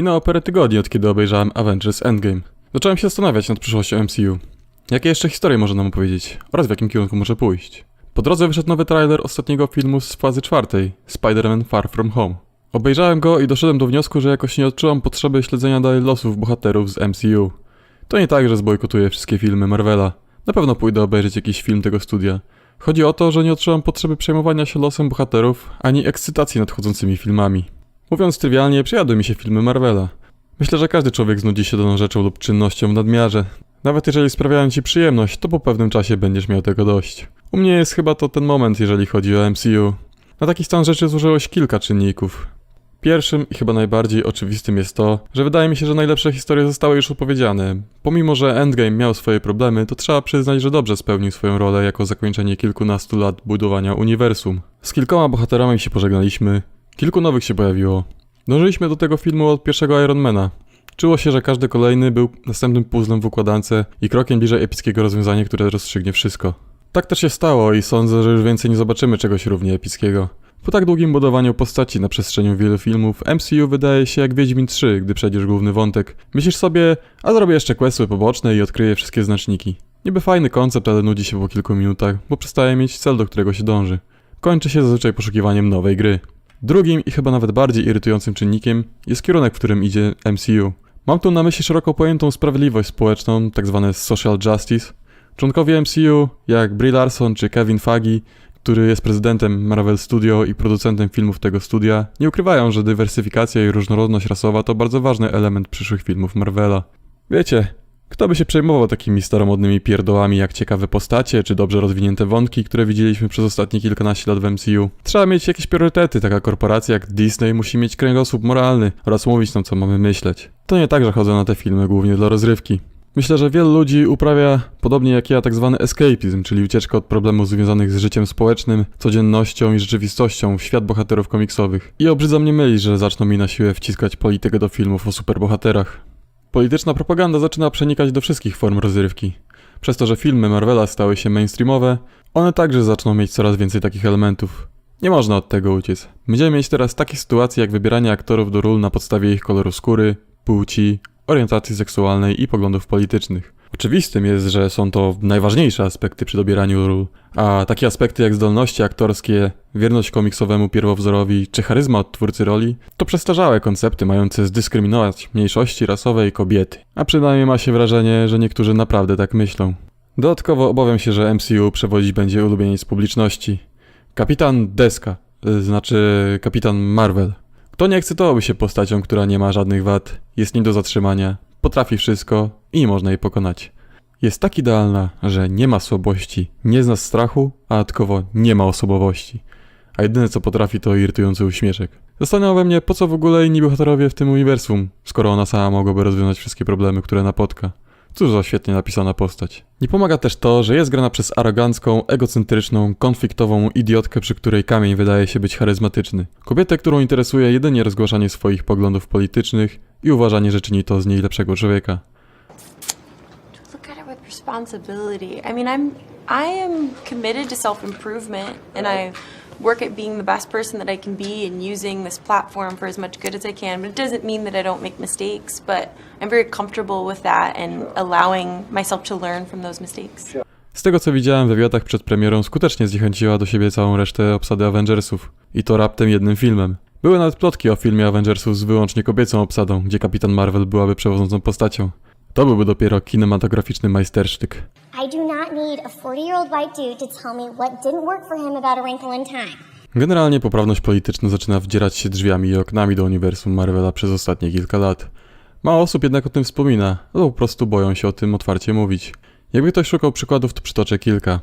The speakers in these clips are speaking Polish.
Minęło parę tygodni od kiedy obejrzałem Avengers Endgame. Zacząłem się zastanawiać nad przyszłością MCU. Jakie jeszcze historie może nam opowiedzieć oraz w jakim kierunku może pójść. Po drodze wyszedł nowy trailer ostatniego filmu z fazy czwartej, Spider-Man Far From Home. Obejrzałem go i doszedłem do wniosku, że jakoś nie odczułam potrzeby śledzenia dalej losów bohaterów z MCU. To nie tak, że zbojkotuję wszystkie filmy Marvela. Na pewno pójdę obejrzeć jakiś film tego studia. Chodzi o to, że nie odczułam potrzeby przejmowania się losem bohaterów, ani ekscytacji nadchodzącymi filmami. Mówiąc trywialnie, przyjadły mi się filmy Marvela. Myślę, że każdy człowiek znudzi się daną rzeczą lub czynnością w nadmiarze. Nawet jeżeli sprawiają ci przyjemność, to po pewnym czasie będziesz miał tego dość. U mnie jest chyba to ten moment, jeżeli chodzi o MCU. Na taki stan rzeczy złożyło się kilka czynników. Pierwszym i chyba najbardziej oczywistym jest to, że wydaje mi się, że najlepsze historie zostały już opowiedziane. Pomimo, że Endgame miał swoje problemy, to trzeba przyznać, że dobrze spełnił swoją rolę jako zakończenie kilkunastu lat budowania uniwersum. Z kilkoma bohaterami się pożegnaliśmy, kilku nowych się pojawiło. Dążyliśmy do tego filmu od pierwszego Ironmana. Czuło się, że każdy kolejny był następnym puzzlem w układance i krokiem bliżej epickiego rozwiązania, które rozstrzygnie wszystko. Tak też się stało i sądzę, że już więcej nie zobaczymy czegoś równie epickiego. Po tak długim budowaniu postaci na przestrzeni wielu filmów, MCU wydaje się jak Wiedźmin 3, gdy przejdziesz główny wątek. Myślisz sobie, a zrobię jeszcze questy poboczne i odkryję wszystkie znaczniki. Niby fajny koncept, ale nudzi się po kilku minutach, bo przestaje mieć cel, do którego się dąży. Kończy się zazwyczaj poszukiwaniem nowej gry. Drugim i chyba nawet bardziej irytującym czynnikiem jest kierunek, w którym idzie MCU. Mam tu na myśli szeroko pojętą sprawiedliwość społeczną, tzw. social justice. Członkowie MCU, jak Brie Larson czy Kevin Feige, który jest prezydentem Marvel Studio i producentem filmów tego studia, nie ukrywają, że dywersyfikacja i różnorodność rasowa to bardzo ważny element przyszłych filmów Marvela. Wiecie, kto by się przejmował takimi staromodnymi pierdołami jak ciekawe postacie czy dobrze rozwinięte wątki, które widzieliśmy przez ostatnie kilkanaście lat w MCU? Trzeba mieć jakieś priorytety, taka korporacja jak Disney musi mieć kręgosłup moralny oraz mówić nam co mamy myśleć. To nie tak, że chodzę na te filmy głównie dla rozrywki. Myślę, że wielu ludzi uprawia, podobnie jak ja, tak zwany escapizm, czyli ucieczkę od problemów związanych z życiem społecznym, codziennością i rzeczywistością w świat bohaterów komiksowych. I obrzydza mnie mylić, że zaczną mi na siłę wciskać politykę do filmów o superbohaterach. Polityczna propaganda zaczyna przenikać do wszystkich form rozrywki. Przez to, że filmy Marvela stały się mainstreamowe, one także zaczną mieć coraz więcej takich elementów. Nie można od tego uciec. Będziemy mieć teraz takie sytuacje jak wybieranie aktorów do ról na podstawie ich koloru skóry, płci, orientacji seksualnej i poglądów politycznych. Oczywistym jest, że są to najważniejsze aspekty przy dobieraniu ról, a takie aspekty jak zdolności aktorskie, wierność komiksowemu pierwowzorowi czy charyzma od twórcy roli to przestarzałe koncepty mające zdyskryminować mniejszości rasowe i kobiety. A przynajmniej ma się wrażenie, że niektórzy naprawdę tak myślą. Dodatkowo obawiam się, że MCU przewodzić będzie ulubieniec publiczności. Kapitan Deska, y, znaczy Kapitan Marvel. Kto nie ekscytowałby się postacią, która nie ma żadnych wad, jest nie do zatrzymania, potrafi wszystko i można jej pokonać. Jest tak idealna, że nie ma słabości, nie zna strachu, a dodatkowo nie ma osobowości. A jedyne co potrafi to irytujący uśmieszek. Zastanawia mnie, po co w ogóle inni bohaterowie w tym uniwersum, skoro ona sama mogłaby rozwiązać wszystkie problemy, które napotka. Cóż za świetnie napisana postać. Nie pomaga też to, że jest grana przez arogancką, egocentryczną, konfliktową idiotkę, przy której kamień wydaje się być charyzmatyczny. Kobietę, którą interesuje jedynie rozgłaszanie swoich poglądów politycznych i uważanie, że czyni to z niej lepszego człowieka. look at it with responsibility. I mean, I'm I am committed to self-improvement and I work at being the best person that I can be and using this platform for as much good as I can. But it doesn't mean that I don't make mistakes, but I'm very comfortable with that and allowing myself to learn from those mistakes. Z tego co widziałem w wywiadach przed premierą, skutecznie zniechęciła do siebie całą resztę obsady Avengersów. I to raptem jednym filmem. Były nawet plotki o filmie Avengersów z wyłącznie kobiecą obsadą, gdzie Kapitan Marvel byłaby przewodzącą postacią. To byłby dopiero kinematograficzny majstersztyk. I do not need a 40 year old white dude to tell me what didn't work for him about a wrinkle in time. Generalnie poprawność polityczna zaczyna wdzierać się drzwiami i oknami do uniwersum Marvela przez ostatnie kilka lat. Mało osób jednak o tym wspomina, albo po prostu boją się o tym otwarcie mówić. Jakby ktoś szukał przykładów, to przytoczę kilka.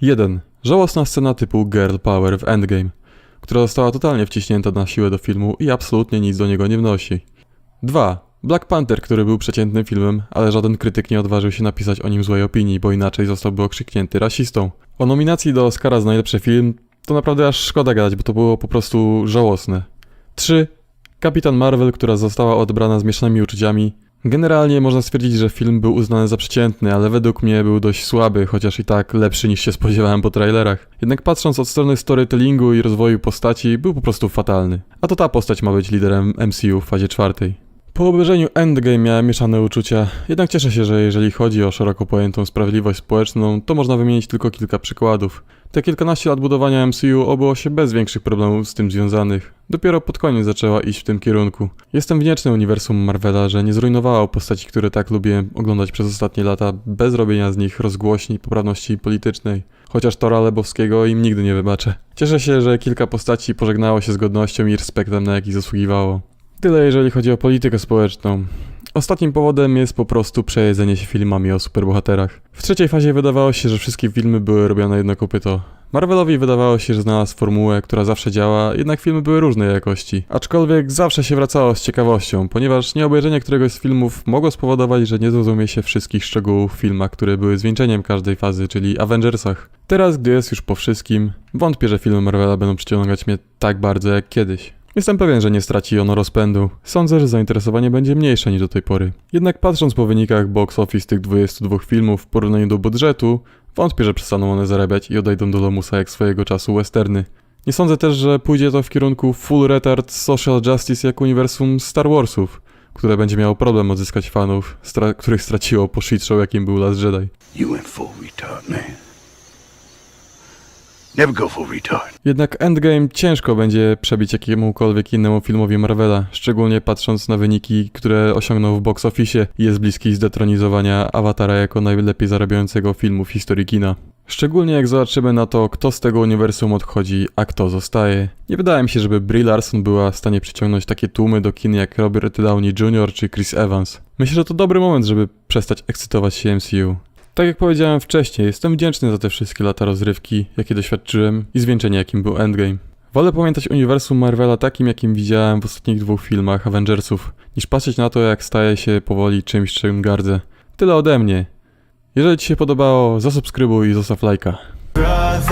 1. Żałosna scena typu Girl Power w Endgame, która została totalnie wciśnięta na siłę do filmu i absolutnie nic do niego nie wnosi. 2. Black Panther, który był przeciętnym filmem, ale żaden krytyk nie odważył się napisać o nim złej opinii, bo inaczej zostałby okrzyknięty rasistą. O nominacji do Oscara za najlepszy film to naprawdę aż szkoda gadać, bo to było po prostu żałosne. 3. Kapitan Marvel, która została odebrana z mieszanymi uczuciami. Generalnie można stwierdzić, że film był uznany za przeciętny, ale według mnie był dość słaby, chociaż i tak lepszy niż się spodziewałem po trailerach. Jednak patrząc od strony storytellingu i rozwoju postaci, był po prostu fatalny. A to ta postać ma być liderem MCU w fazie czwartej. Po obejrzeniu Endgame miałem mieszane uczucia, jednak cieszę się, że jeżeli chodzi o szeroko pojętą sprawiedliwość społeczną, to można wymienić tylko kilka przykładów. Te kilkanaście lat budowania MCU obyło się bez większych problemów z tym związanych. Dopiero pod koniec zaczęła iść w tym kierunku. Jestem wdzięczny uniwersum Marvela, że nie zrujnowało postaci, które tak lubiłem oglądać przez ostatnie lata, bez robienia z nich rozgłośni poprawności politycznej. Chociaż Tora Lebowskiego im nigdy nie wybaczę. Cieszę się, że kilka postaci pożegnało się z godnością i respektem, na jaki zasługiwało. Tyle jeżeli chodzi o politykę społeczną. Ostatnim powodem jest po prostu przejedzenie się filmami o superbohaterach. W trzeciej fazie wydawało się, że wszystkie filmy były robione jedno kopyto. Marvelowi wydawało się, że znalazł formułę, która zawsze działa, jednak filmy były różnej jakości. Aczkolwiek zawsze się wracało z ciekawością, ponieważ nieobejrzenie któregoś z filmów mogło spowodować, że nie zrozumie się wszystkich szczegółów w filmach, które były zwieńczeniem każdej fazy, czyli Avengersach. Teraz, gdy jest już po wszystkim, wątpię, że filmy Marvela będą przyciągać mnie tak bardzo jak kiedyś. Jestem pewien, że nie straci ono rozpędu. Sądzę, że zainteresowanie będzie mniejsze niż do tej pory. Jednak patrząc po wynikach box office tych 22 filmów w porównaniu do budżetu, wątpię, że przestaną one zarabiać i odejdą do lamusa jak swojego czasu westerny. Nie sądzę też, że pójdzie to w kierunku full retard social justice jak uniwersum Star Warsów, które będzie miało problem odzyskać fanów, stra- których straciło po shit show jakim był Last Jedi. You went full retard, man. Never go full retard. Jednak Endgame ciężko będzie przebić jakiemukolwiek innemu filmowi Marvela, szczególnie patrząc na wyniki, które osiągnął w box office i jest bliski zdetronizowania Awatara jako najlepiej zarabiającego filmu w historii kina. Szczególnie jak zobaczymy na to, kto z tego uniwersum odchodzi, a kto zostaje. Nie wydaje mi się, żeby Brie Larson była w stanie przyciągnąć takie tłumy do kin jak Robert Downey Jr. czy Chris Evans. Myślę, że to dobry moment, żeby przestać ekscytować się MCU. Tak jak powiedziałem wcześniej, jestem wdzięczny za te wszystkie lata rozrywki, jakie doświadczyłem i zwieńczenie, jakim był Endgame. Wolę pamiętać uniwersum Marvela takim, jakim widziałem w ostatnich dwóch filmach Avengersów, niż patrzeć na to, jak staje się powoli czymś, czym gardzę. Tyle ode mnie. Jeżeli Ci się podobało, zasubskrybuj i zostaw lajka. brother